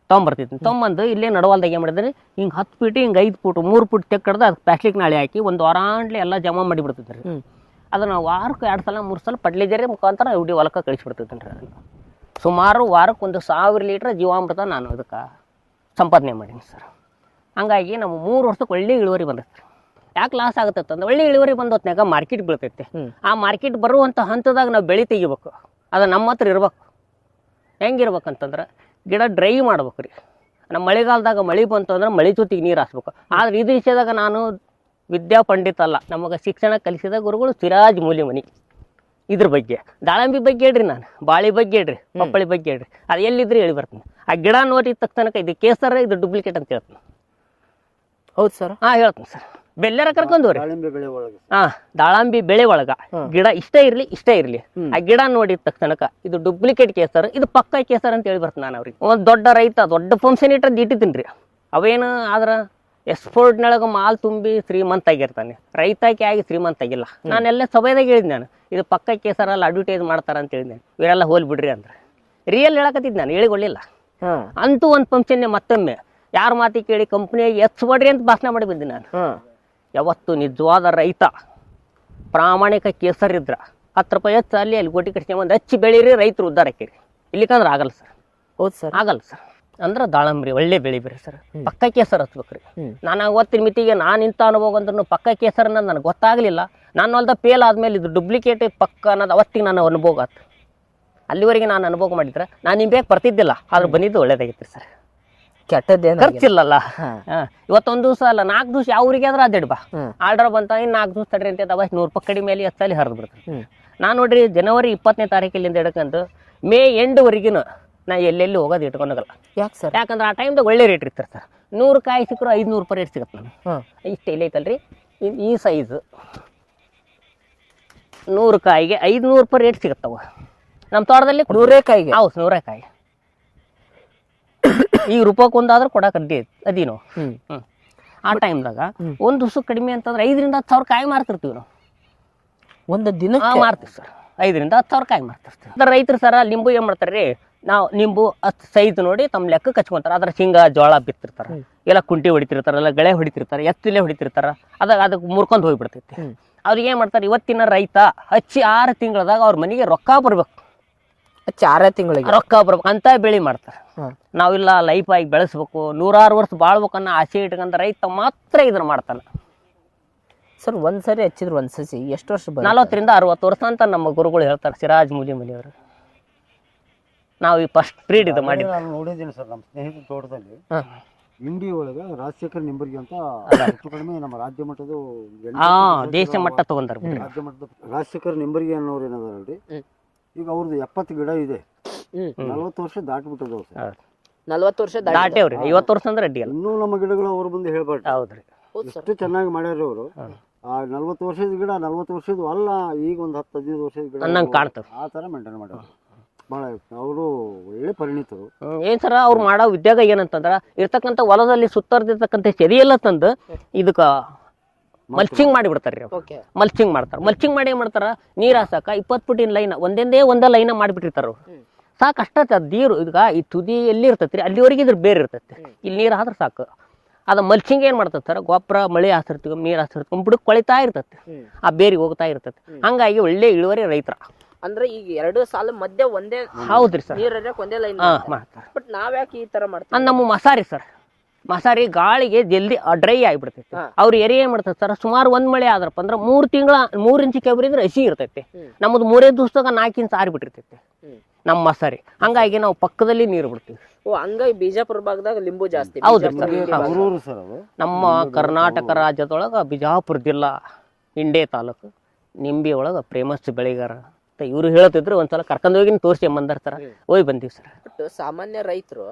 ತಗೊಂಬರ್ತಿದೇನ್ ತೊಗೊಂಬಂದು ಇಲ್ಲೇ ನಡವಲ್ದಾಗ ಏನು ಮಾಡಿದ್ರೆ ಹಿಂಗೆ ಹತ್ತು ಫೀಟ್ ಹಿಂಗೆ ಐದು ಫೂಟ್ ಮೂರು ಫೂಟ್ ತೆಕ್ಕಡ್ದು ಅದಕ್ಕೆ ಪ್ಲಾಸ್ಟಿಕ್ ನಾಳೆ ಹಾಕಿ ಒಂದು ವಾರಾಂಡ್ಲೆ ಎಲ್ಲ ಜಮಾ ಮಾಡಿ ಬಿಡ್ತಿದ್ರಿ ಹ್ಮ್. ಅದನ್ನು ವಾರಕ್ಕೆ ಎರಡು ಸಲ ಮೂರು ಸಲ ಪಡ್ಲಿಜರಿ ಮುಖಾಂತರ ಇಡೀ ಹೊಲಕ್ಕೆ ಕಳಿಸ್ಬಿಡ್ತಿದ್ದೀನಿ ರೀ ಅದನ್ನು. ಸುಮಾರು ವಾರಕ್ಕೆ ಒಂದು ಸಾವಿರ ಲೀಟ್ರ್ ಜೀವಾಮೃತ ನಾನು ಅದಕ್ಕೆ ಸಂಪಾದನೆ ಮಾಡೀನಿ ಸರ್. ಹಂಗಾಗಿ ನಮ್ಮ ಮೂರು ವರ್ಷಕ್ಕೆ ಒಳ್ಳೆ ಇಳುವರಿ ಬಂದೈತೆ ಯಾಕೆ ಲಾಸ್ ಆಗುತ್ತೆ ಅಂದ್ರೆ ಒಳ್ಳೆ ಇಳುವರಿ ಬಂದ ಹೊತ್ನ್ಯಾಗ ಮಾರ್ಕೆಟ್ ಬೀಳ್ತೈತೆ ಆ ಮಾರ್ಕೆಟ್ ಬರುವಂಥ ಹಂತದಾಗ ನಾವು ಬೆಳೆ ತೆಗಿಬೇಕು. ಅದು ನಮ್ಮ ಹತ್ರ ಇರ್ಬೇಕು. ಹೆಂಗಿರ್ಬೇಕಂತಂದ್ರೆ ಗಿಡ ಡ್ರೈ ಮಾಡ್ಬೇಕು ರೀ ನಮ್ಮ ಮಳೆಗಾಲದಾಗ ಮಳೆ ಬಂತು ಅಂದ್ರೆ ಮಳೆ ಜೊತೆಗೆ ನೀರು ಹಾಸ್ಬೇಕು. ಆದ್ರೆ ಇದು ವಿಷಯದಾಗ ನಾನು ವಿದ್ಯಾ ಪಂಡಿತ ಅಲ್ಲ. ನಮಗೆ ಶಿಕ್ಷಣ ಕಲಿಸಿದ ಗುರುಗಳು ಸಿರಾಜ್ ಮೂಲಿಮನಿ. ಇದ್ರ ಬಗ್ಗೆ. ದಾಳಂಬಿ ಬಗ್ಗೆ ಹೇಳ್ರಿ ನಾನು. ಬಾಳಿ ಬಗ್ಗೆ ಹೇಳ್ರಿ ಪಪ್ಪಳಿ ಬಗ್ಗೆ ಹೇಳ್ರಿ. ಅದು ಎಲ್ಲಿದ್ರೆ ಹೇಳಿ ಬರ್ತೀನಿ. ಆ ಗಿಡ ನೋಡಿದ ತಕ್ಷಣಕ್ಕೆ ಇದು ಕೇಸರ ಇದು ಡೂಪ್ಲಿಕೇಟ್ ಅಂತ ಹೇಳ್ತೀನಿ. ಹೌದು ಸರ್ ಹಾ ಹೇಳ್ತೀನಿ ಸರ್ ಬೆಲ್ಲರ ಕರ್ಕೊಂಡವ್ರಿ ಹಾ ದಾಳಂಬಿ ಬೆಳೆ ಒಳಗ. ಗಿಡ ಇಷ್ಟ ಇರ್ಲಿ ಇಷ್ಟ ಇರ್ಲಿ. ಆ ಗಿಡ ನೋಡಿದ ತಕ್ಷಣಕ ಇದು ಡೂಪ್ಲಿಕೇಟ್ ಕೇಸರ್ ಇದು ಪಕ್ಕ ಕೇಸರ್ ಅಂತ ಹೇಳಿ ಬರ್ತೀನಿ ನಾನು ಅವ್ರಿಗೆ. ಒಂದ್ ದೊಡ್ಡ ರೈತ ದೊಡ್ಡ ಫಂಕ್ಷನ್ ಇಟ್ಟದ್ದು ಇಟ್ಟಿದ್ದೀನಿ ರೀ. ಅವೇನು ಆದ್ರ ಎಕ್ಸ್ಪೋರ್ಟ್ನೊಳಗೆ ಮಾಲ್ ತುಂಬಿ ಶ್ರೀಮಂತ ಆಗಿರ್ತಾನೆ. ರೈತಾಕಿ ಆಗಿ ಶ್ರೀಮಂತ ಆಗಿಲ್ಲ. ನಾನೆಲ್ಲ ಸಭೆದಾಗ ಹೇಳಿದ್ ನಾನು ಇದು ಪಕ್ಕ ಕೇಸರಲ್ಲಿ ಅಡ್ವರ್ಟೈಸ್ ಮಾಡ್ತಾರೆ ಅಂತ ಹೇಳಿದ್ದೆ ಇವರೆಲ್ಲ ಹೋಲ್ ಬಿಡ್ರಿ ಅಂದ್ರೆ. ರಿಯಲ್ ಹೇಳಕತ್ತಿದ್ ನಾನು ಹೇಳಿಕೊಳ್ಳಿಲ್ಲ ಹಾ. ಅಂತೂ ಒಂದು ಫಂಕ್ಷನ್ನೇ ಮತ್ತೊಮ್ಮೆ ಯಾರ ಮಾತಿ ಕೇಳಿ ಕಂಪ್ನಿಯಾಗಿ ಎಚ್ಬಡ್ರಿ ಅಂತ ಭಾಷಣ ಮಾಡಿ ಬಂದೆ ನಾನು. ಯಾವತ್ತು ನಿಜವಾದ ರೈತ ಪ್ರಾಮಾಣಿಕ ಕೇಸರಿದ್ರ ಹತ್ತು ರೂಪಾಯಿ ಹೆಚ್ಚು ಅಲ್ಲಿ ಅಲ್ಲಿ ಗೋಟಿ ಕಟ್ಸ್ಕೊಂಬಂದು ಹಚ್ಚಿ ಬೆಳೀರಿ ರೈತರು ಉದ್ದಾರ ಹಾಕಿರಿ ಇಲ್ಲಿಕಂದ್ರೆ ಆಗಲ್ಲ ಸರ್. ಹೌದು ಸರ್. ಆಗಲ್ಲ ಸರ್. ಅಂದ್ರೆ ದಾಳಂಬ್ರಿ ಒಳ್ಳೆ ಬೆಳಿ ಬೇರೆ ಸರ್. ಪಕ್ಕ ಕೇಸರ್ ಹಚ್ಬೇಕ್ರಿ. ನಾನ್ ಅವತ್ತಿನ ಮಿತಿಗೆ ನಾನು ಇಂಥ ಅನುಭವ ಅಂದ್ರೂ ಪಕ್ಕ ಕೇಸರ್ ಅನ್ನೋದು ನನಗೆ ಗೊತ್ತಾಗಲಿಲ್ಲ. ನಾನು ಹೊಲ್ದ ಪೇಲ್ ಆದಮೇಲೆ ಇದು ಡುಪ್ಲಿಕೇಟ್ ಪಕ್ಕ ಅನ್ನೋದು ಅವತ್ತಿಗೆ ನಾನು ಅನುಭವ ಆತು. ಅಲ್ಲಿವರೆಗೆ ನಾನು ಅನುಭವ ಮಾಡಿದ್ರೆ ನಾನು ನಿಮ್ ಬೇಗ ಬರ್ತಿದ್ದಿಲ್ಲ. ಆದ್ರೆ ಬಂದಿದ್ದು ಒಳ್ಳೇದಾಗಿತ್ತು ಸರ್. ಕೆಟ್ಟದ್ದೇನು ಖರ್ಚಿಲ್ಲಲ್ಲ. ಇವತ್ತೊಂದು ದಿವಸ ಅಲ್ಲ ನಾಲ್ಕು ದಿವಸ ಯಾವ ಊರಿಗೆ ಆದ್ರೆ ಅದಿಡ್ಬ ಬಾ. ಆರ್ಡರ್ ಬಂತ ಇನ್ನು ನಾಲ್ಕು ದಿವಸ ತಡ್ರಿ ಅಂತ ಅವ ನೂರು ರೂಪಾಯಿ ಕಡಿಮೆ ಅಲ್ಲಿ ಹತ್ತು ಸಲ ಹರಿದು ಬಿಡ್ತಾರೆ ನಾನು ನೋಡ್ರಿ ಜನವರಿ ಇಪ್ಪತ್ತನೇ ತಾರೀಕಿಲಿಂದ ಹಿಡ್ಕೊಂಡು ಮೇ ಎಂಡ್ವರೆಗಿನ ನಾ ಎಲ್ಲೆಲ್ಲಿ ಹೋಗೋದು ಇಟ್ಕೊಂಡೋಗಲ್ಲ. ಯಾಕೆ ಸರ್? ಯಾಕಂದ್ರೆ ಆ ಟೈಮ್ದಾಗ ಒಳ್ಳೆ ರೇಟ್ ಇರ್ತಾರೆ ಸರ್. ನೂರು ಕಾಯಿ ಸಿಕ್ಕರು ಐದುನೂರು ರೂಪಾಯಿ ರೇಟ್ ಸಿಗುತ್ತೆ ನಮ್ಗೆ. ಹಾಂ. ಇಷ್ಟು ಇಲ್ಲ ಐತಲ್ರಿ? ಈ ಸೈಜ್ ನೂರು ಕಾಯಿಗೆ ಐದುನೂರು ರೂಪಾಯಿ ರೇಟ್ ಸಿಗುತ್ತವ. ನಮ್ಮ ತೋಟದಲ್ಲಿ ನೂರೇಕಾಯಿಗೆ ಹೌದು ನೂರೇಕಾಯಿ ಈಗ ರೂಪಾಯಿ ಒಂದಾದ್ರೆ ಕೊಡಕ್ಕೆ ಅದೇ ಅದೀನು ಹ್ಮ್. ಹ್ಮ್. ಆ ಟೈಮ್ದಾಗ ಒಂದು ದಿವಸ ಕಡಿಮೆ ಅಂತಂದ್ರೆ ಐದರಿಂದ ಹತ್ತು ಸಾವಿರ ಕಾಯಿ ಮಾರ್ತಿರ್ತೀವಿ ನಾವು. ಒಂದು ದಿನ ಮಾರ್ತೀವಿ ಸರ್. ಐದರಿಂದ ಹತ್ತು ಸಾವಿರ ಕಾಯಿ ಮಾರ್ತಿರ್ತೀವಿ. ಅಂದ್ರೆ ರೈತರು ಸರ ಲಿಂಬು ಏನು ಮಾಡ್ತಾರೆ ರೀ? ನಾವು ನಿಂಬು ಅಷ್ಟು ಸೈಜ್ ನೋಡಿ ತಮ್ಮ ಲೆಕ್ಕ ಹಚ್ಕೊಂತಾರೆ ಅದ್ರ ಶೇಂಗಾ ಜೋಳ ಬಿತ್ತಿರ್ತಾರೆ. ಎಲ್ಲ ಕುಂಟಿ ಹೊಡಿತಿರ್ತಾರೆ ಎಲ್ಲ ಗಳೆ ಹೊಡಿತಿರ್ತಾರೆ ಎತ್ತಿಲೆ ಹೊಡಿತಿರ್ತಾರೆ. ಅದಾಗ ಅದಕ್ಕೆ ಮುರ್ಕೊಂಡು ಹೋಗ್ಬಿಡ್ತೈತಿ. ಅವ್ರಿಗೆ ಏನು ಮಾಡ್ತಾರೆ ಇವತ್ತಿನ ರೈತ ಹಚ್ಚಿ ಆರು ತಿಂಗಳದಾಗ ಅವ್ರ ಮನೆಗೆ ರೊಕ್ಕ ಬರ್ಬೇಕು. ಚಾರ ತಿಂಗಳಿಗೆ. ರೊಕ್ಕ ಬರ್ಬೇಕು. ಅಂತ ಬೆಳೆ ಮಾಡ್ತಾರೆ. ನಾವಿಲ್ಲ ಲೈಫ್ ಆಗಿ ಬೆಳೆಸ್ಬೇಕು. ನೂರಾರು ವರ್ಷ ಬಾಳ್ಬೇಕನ್ನೋ ಆಸೆ ಇಟ್ಕೊಂಡ ರೈತ ಮಾತ್ರ ಇದನ್ನ ಮಾಡ್ತಾನೆ. ಸರ್ ಒಂದ್ಸರಿ ಹಚ್ಚಿದ್ರು ಒಂದ್ಸಸಿ ಎಷ್ಟು ವರ್ಷ ನಲ್ವತ್ತರಿಂದ ಅರವತ್ತು ವರ್ಷ ಅಂತ ನಮ್ಮ ಗುರುಗಳು ಹೇಳ್ತಾರೆ ಸಿರಾಜ್ ಮೂಲಿಮನಿಯವರು ನಾವು ಈ ಫಸ್ಟ್ ಬ್ರೀಡ್ ಇದು ಮಾಡಿ ನಾನು ನೋಡಿದ್ದೀನಿ ಸರ್ ನಮ್ಮ ಸ್ನೇಹಿತರ ತೋಟದಲ್ಲಿ. ಹಾಂ. ಇಂಡಿ ಒಳಗೆ ರಾಜಶೇಖರ್ ನಿಂಬರ್ಗಿ ಅಂತ ಹೆಚ್ಚು ಕಡಿಮೆ ನಮ್ಮ ರಾಜ್ಯ ಮಟ್ಟದ ಹಾ ದೇಶ ಮಟ್ಟ ತಗೊಂಡಾರ ಬಿಡ್ರಿ. ರಾಜ್ಯ ಮಟ್ಟದ ರಾಜಶೇಖರ್ ನಿಂಬರ್ಗಿ ಅನ್ನೋರು ಏನದಾರಲ್ರಿ? ಹ್ಮ್. ಈಗ ಅವ್ರದ್ದು ಎಪ್ಪತ್ತು ಗಿಡ ಇದೆ. ಹ್ಮ್. ನಲ್ವತ್ತು ವರ್ಷ ದಾಟ್ಬಿಟ್ಟದವ್ ಸರ್. ನಲ್ವತ್ತು ವರ್ಷ ದಾಟೇವ್ರಿ ಐವತ್ತು ವರ್ಷ ಅಂದ್ರೆ ಅಡ್ಡಿ ಅಲ್ಲ. ಇನ್ನೂ ನಮ್ಮ ಗಿಡಗಳು ಅವ್ರ ಬಂದು ಹೇಳ್ಬಾರ್ದು. ಹೌದ್ರಿ. ಹೌದು ಸರ್. ಎಷ್ಟು ಚೆನ್ನಾಗಿ ಮಾಡ್ಯಾರ ಅವರು. ಆ ನಲ್ವತ್ತು ವರ್ಷದ ಗಿಡ ನಲ್ವತ್ತು ವರ್ಷದ ಅಲ್ಲ ಈಗ ಒಂದು ಹತ್ತು ಹದಿನೈದು ವರ್ಷದ ಗಿಡ ಅನ್ನಂಗ್ ಕಾಣ್ತವೆ ಆ ಥರ ಮೇಂಟೈನ್ ಮಾಡ್ಯಾರ ಭಾಳ ಅವರು ಒಳ್ಳೆ ಪರಿಣಿತರು. ಏನ್ ಸರ ಅವ್ರು ಮಾಡೋ ಉದ್ಯೋಗ ಏನಂತಂದ್ರ ಇರ್ತಕ್ಕಂಥ ಹೊಲದಲ್ಲಿ ಸುತ್ತರ್ದಿರ್ತಕ್ಕಂಥ ಚೆರಿ ಎಲ್ಲ ತಂದು ಇದಕ್ಕ ಮಲ್ಚಿಂಗ್ ಮಾಡಿ ಬಿಡ್ತಾರ ಅವ್ರು. ಓಕೆ ಮಲ್ಚಿಂಗ್ ಮಾಡ್ತಾರೆ. ಮಲ್ಚಿಂಗ್ ಮಾಡಿ ಏನ್ ಮಾಡ್ತಾರ ನೀರ್ ಹಾಸಕ ಇಪ್ಪತ್ ಫುಟಿನ ಲೈನ್ ಒಂದೊಂದೇ ಒಂದೇ ಲೈನ್ ಮಾಡಿಬಿಟ್ಟಿರ್ತಾರ ಅವ್ರು. ಸಾಕು ಅಷ್ಟ ನೀರು ಈಗ ಈ ತುದಿ ಎಲ್ಲಿ ಇರ್ತೈತ್ರಿ ಅಲ್ಲಿವರೆಗೆ ಇದ್ರ ಬೇರೆ ಇರ್ತೈತಿ ಇಲ್ಲಿ ನೀರು ಆದ್ರೆ ಸಾಕು. ಅದ ಮಲ್ಚಿಂಗ್ ಏನ್ ಮಾಡ್ತೈತೆ ಸರ್ ಗೊಬ್ಬರ ಮಳೆ ಹಾಸಿರ್ತೀವಿ ನೀರು ಹಾಸಿರ್ತೀವಿ ಬುಡಕ್ ಕೊಳಿತಾ ಇರ್ತೈತಿ. ಆ ಬೇರಿಗೆ ಹೋಗ್ತಾ ಇರ್ತೈತಿ. ಹಂಗಾಗಿ ಒಳ್ಳೆ ಇಳುವರಿ ರೈತರ. ಅಂದ್ರೆ ಈಗ ಎರಡು ಸಾಲ ಮಧ್ಯೆ ಒಂದೇ ಹೌದ್ರಿ ಸರ್. ನೀರ್ ಹರಿಯಕ್ ಒಂದೇ ಲೈನ್ ಹಾ ಮಾಡ್ತಾರೆ. ಬಟ್ ನಾವ್ಯಾಕೆ ಈ ತರ ಮಾಡ್ತೀವಿ? ನಮ್ಮ ಮಸಾರಿ ಸರ್. ಮಸಾರಿ ಗಾಳಿಗೆ ಜಲ್ದಿ ಡ್ರೈ ಆಗಿಬಿಡ್ತೈತಿ. ಅವ್ರು ಏರಿಯಾ ಏನ್ ಮಾಡ್ತೈತೆ ಸರ್? ಸುಮಾರು ಒಂದ್ ಮಳೆ ಆದ್ರಪ್ಪ ಅಂದ್ರೆ ಮೂರ್ ತಿಂಗಳ ಮೂರ್ ಇಂಚ್ ಕೆಬ್ರಿದ್ರೆ ಹಸಿ ಇರ್ತೈತಿ. ನಮ್ದು ನಮ್ಮದು ಮೂರೇ ದಿವಸದಾಗ ನಾಲ್ಕು ಇಂಚ್ ಆರಿಬಿಟ್ಟಿರ್ತೈತಿ. ನಮ್ಮ ಮಸಾರಿ. ಹಂಗಾಗಿ ನಾವು ಪಕ್ಕದಲ್ಲಿ ನೀರು ಬಿಡ್ತೀವಿ. ಓ ಹಂಗಾಗಿ ಬಿಜಾಪುರ ಭಾಗದಾಗ ಲಿಂಬು ಜಾಸ್ತಿ. ಹೌದ್ರಿ ಸರ್. ನಮ್ಮ ಕರ್ನಾಟಕ ರಾಜ್ಯದೊಳಗ ಬಿಜಾಪುರ ಜಿಲ್ಲಾ ಇಂಡೆ ತಾಲೂಕು. ನಿಂಬಿ ಒಳಗ ಪ್ರೇಮಸ್ಥ ಬೆಳೆಗಾರ. ಇವ್ರು ಹೇಳ್ತಿದ್ರು ಒಂದ್ಸಲ ಕರ್ಕೊಂಡು ಹೋಗಿ ತೋರಿಸಿ ಬಂದಿರ್ತಾರ ಸರ್ ಹೋಗಿ ಬಂದೀವಿ ಸರ್. ಬಟ್ ಸಾಮಾನ್ಯ ರೈತರು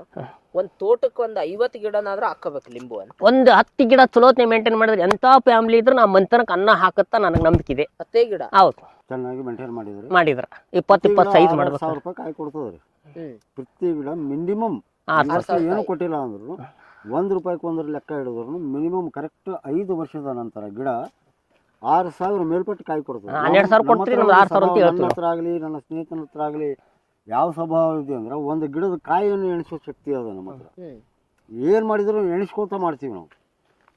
ಒಂದ್ ತೋಟಕ್ಕೆ ಒಂದ್ ಐವತ್ತು ಗಿಡನಾದ್ರೂ ಹಾಕಬೇಕು ಲಿಂಬು ಅಂತ. ಒಂದು ಹತ್ತು ಗಿಡ ಚಲೋತ್ನೆ ಮೇಂಟೈನ್ ಮಾಡಿದ್ರೆ ಎಂತ ಫ್ಯಾಮಿಲಿ ಇದ್ರು ನಾ ಮಂತನಕ್ಕೆ ಅನ್ನ ಹಾಕತ್ತ ನನಗೆ ನಂಬಿಕೆ ಇದೆ. ಹತ್ತೇ ಗಿಡ. ಹೌದು. ಚೆನ್ನಾಗಿ ಮೇಂಟೈನ್ ಮಾಡಿದ್ರು. ಮಾಡಿದ್ರ. ಇಪ್ಪತ್ತು ಇಪ್ಪತ್ತು ಸೈಜ್ ಮಾಡಬೇಕು. ಸಾವಿರ ರೂಪಾಯಿ ಕಾಯಿ ಕೊಡ್ತದ್ರಿ. ಪ್ರತಿ ಗಿಡ ಮಿನಿಮಮ್ ಏನು ಕೊಟ್ಟಿಲ್ಲ ಅಂದ್ರು ಒಂದ್ ರೂಪಾಯಿಗೆ ಒಂದ್ರ ಲೆಕ್ಕ ಹಿಡಿದ್ರು ಮಿನಿಮಮ್ ಕರೆಕ್ಟ್ ಐದು ವರ್ಷದ ನಂತರ ಗಿಡ ಆರು ಸಾವಿರ ಮೇಲ್ಪಟ್ಟು ಕಾಯಿ ಕೊಡ್ತದೆ. ಹಾ, ಹನ್ನೆರಡು ಸಾವಿರ ನಮ್ಮ ಕೊಡ್ತೀರಿ, ಹತ್ರ ಆರು ಸಾವಿರ ಅಂತ ಸ್ವಭಾವ ಹೇಳ್ತೀವಿ ನನ್ನ ಹತ್ರ ಆಗಲಿ ನನ್ನ ಸ್ನೇಹಿತನ ಹತ್ರ ಆಗಲಿ ಯಾವ ಸ್ವಭಾವ ಇದೆ ಅಂದ್ರೆ ಒಂದು ಗಿಡದ ಕಾಯಿಯನ್ನು ಎಣಿಸೋ ಶಕ್ತಿ ಅದ ನಮ್ಮ ಹತ್ರ. ಏನ್ ಮಾಡಿದ್ರು ಎಣಿಸ್ಕೊತ ಮಾಡ್ತೀವಿ ನಾವು.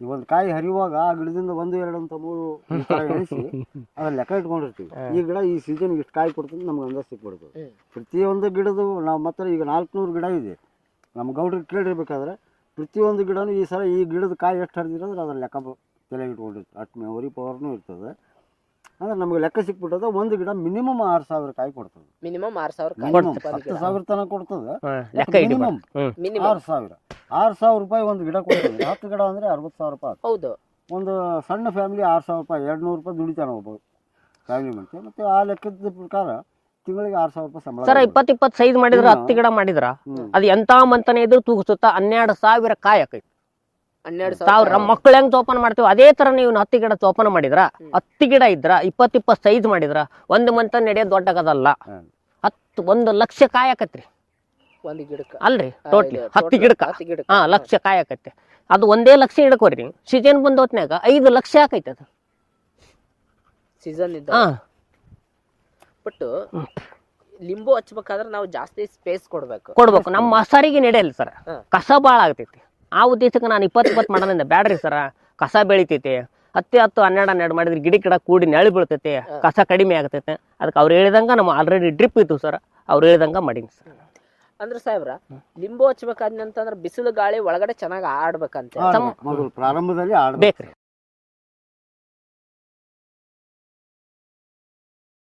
ಈ ಒಂದು ಕಾಯಿ ಹರಿಯುವಾಗ ಆ ಗಿಡದಿಂದ ಒಂದು ಎರಡು ಅಂತ ಮೂರು ಈ ಥರ ಎಣಿಸಿ ಅದ್ರ ಲೆಕ್ಕ ಇಟ್ಕೊಂಡಿರ್ತೀವಿ. ಈ ಗಿಡ ಈ ಸೀಸನ್ಗೆ ಇಷ್ಟು ಕಾಯಿ ಕೊಡ್ತದೆ ನಮ್ಗೆ ಅಂದಾಜ್ ಸಿಕ್ಬಿಡ್ತದೆ. ಹ್ಮ್. ಪ್ರತಿಯೊಂದು ಗಿಡದ ನಾವು ಮಾತ್ರ ಈಗ ನಾಲ್ಕುನೂರು ಗಿಡ ಇದೆ. ನಮ್ಮ ಗೌಡ್ರಿಗೆ ಕೇಳಿರ್ಬೇಕಾದ್ರೆ ಪ್ರತಿಯೊಂದು ಗಿಡನೂ ಈ ಸಲ ಈ ಗಿಡದ ಕಾಯಿ ಎಷ್ಟು ಹರಿದಿರೋದ್ರೆ ಅದ್ರ ಲೆಕ್ಕ ಬ- ತಲೆಗೆ ಇಟ್ಕೊಂಡಿರ್ತಾರೆ ಅಷ್ಟು ಮೆಮೊರಿ ಪವರ್ನೂ ಇರ್ತದೆ. ಅಂದ್ರೆ ನಮಗೆ ಲೆಕ್ಕ ಸಿಕ್ಬಿಟ್ಟದ ಒಂದು ಗಿಡ ಮಿನಿಮಮ್ ಆರು ಸಾವಿರ ಕಾಯಿ ಕೊಡ್ತದೆ. ಮಿನಿಮಮ್ ಆರು ಸಾವಿರ ಹತ್ತು ಸಾವಿರ ತನಕ ಕೊಡ್ತದೆ. ಲೆಕ್ಕ ಮಿನಿಮಮ್ ಮಿನಿಮಮ್ ಆರು ಸಾವಿರ. ಆರು ಸಾವಿರ ರೂಪಾಯಿ ಒಂದು ಗಿಡ ಕೊಡ್ತದೆ. ಹತ್ತು ಗಿಡ ಅಂದ್ರೆ ಅರವತ್ತು ಸಾವಿರ ರೂಪಾಯಿ ಹೌದು. ಒಂದು ಸಣ್ಣ ಫ್ಯಾಮಿಲಿ ಆರು ಸಾವಿರ ರೂಪಾಯಿ ಎರಡು ನೂರು ರೂಪಾಯಿ ದುಡಿತಾನೆ ಒಬ್ಬ ಫ್ಯಾಮಿಲಿ ಮಾಡ್ತೀವಿ ಮತ್ತೆ ಆ ಲೆಕ್ಕದ ಪ್ರಕಾರ ತಿಂಗಳಿಗೆ ಆರು ಸಾವಿರ ರೂಪಾಯಿ ಸಂಬಳ ಸರ್ ಇಪ್ಪತ್ತು ಇಪ್ಪತ್ ಇಪ್ಪತ್ ಸೈಜ್ ಮಾಡಿದ್ರೆ ಹತ್ತು ಗಿಡ ಮಾಡಿದ್ರ ಅದು ಎಂತ ಮಂತನೇ ಇದ್ರು ತೂಗಿಸುತ್ತಾ ಹನ್ನೆರಡು ಸಾವಿರ ಕಾಯಿ ಆಕೈತಿ. ಹನ್ನೆರಡು ಸಾವಿರ ಮಕ್ಳು ಹೆಂಗ್ ತೋಪನ ಮಾಡ್ತೀವಿ ಅದೇ ತರ ನೀವು ಹತ್ತಿ ಗಿಡ ತೋಪನ ಮಾಡಿದ್ರ? ಹತ್ತಿ ಗಿಡ ಇದ್ರ? ಇಪ್ಪತ್ ಇಪ್ಪತ್ ಸೈಜ್ ಮಾಡಿದ್ರ? ಒಂದ್ ಮಂತ ನಡೆಯೋದು ದೊಡ್ಡಗದಲ್ಲ. ಹತ್ತು ಒಂದು ಲಕ್ಷ ಕಾಯಕತ್ರಿ. ಅಲ್ರಿ ಟೋಟ್ಲಿ ಹತ್ತಿ ಗಿಡಕ್ಕ. ಹಾ ಲಕ್ಷ ಕಾಯಕತ್ತೆ. ಅದು ಒಂದೇ ಲಕ್ಷ ಹಿಡ್ಕೋರಿ ಸೀಸನ್ ಬಂದ ಹೊತ್ನ್ಯಾಗ ಐದು ಲಕ್ಷ ಆಕೈತೆ ಅದು. ಸೀಸನ್ ಇದ್ದ? ಹಾ. ಬಟ್ ಲಿಂಬು ಹಚ್ಬೇಕಾದ್ರೆ ನಾವು ಜಾಸ್ತಿ ಸ್ಪೇಸ್ ಕೊಡ್ಬೇಕು. ಕೊಡ್ಬೇಕು. ನಮ್ಮ ಮಸಾರಿಗೆ ನಡೆಯಲ್ಲ ಸರ್. ಕಸ ಭಾಳ ಆಗ್ತೈತಿ. ಆ ಉದ್ದೇಶಕ್ಕೆ ನಾನು ಇಪ್ಪತ್ತು ಇಪ್ಪತ್ತು ಮಾಡೋದ್ರಿಂದ ಬ್ಯಾಡ್ರಿ ಸರ. ಕಸ ಬೆಳಿತೈತಿ. ಹತ್ತು ಹತ್ತು ಹನ್ನೆರಡು ಹನ್ನೆರಡು ಮಾಡಿದ್ರೆ ಗಿಡ ಗಿಡ ಕೂಡಿ ನೆಳಿ ಬೀಳ್ತೈತಿ. ಕಸ ಕಡಿಮೆ ಆಗ್ತೈತೆ. ಅದಕ್ಕೆ ಅವ್ರು ಹೇಳಿದಂಗ ನಮ್ಮ ಆಲ್ರೆಡಿ ಡ್ರಿಪ್ ಇತ್ತು ಸರ್. ಅವ್ರು ಹೇಳಿದಂಗೆ ಮಾಡೀನಿ ಸರ್. ಅಂದ್ರೆ ಸಾಹೇಬ್ರ ಲಿಂಬು ಹಚ್ಬೇಕಾದ್ನಂತಂದ್ರೆ ಬಿಸಿಲು ಗಾಳಿ ಒಳಗಡೆ ಚೆನ್ನಾಗಿ ಆಡ್ಬೇಕಂತ. ಪ್ರಾರಂಭದಲ್ಲಿ ಆಡ್ಬೇಕ್ರಿ ಬೇಕ್ರಿ.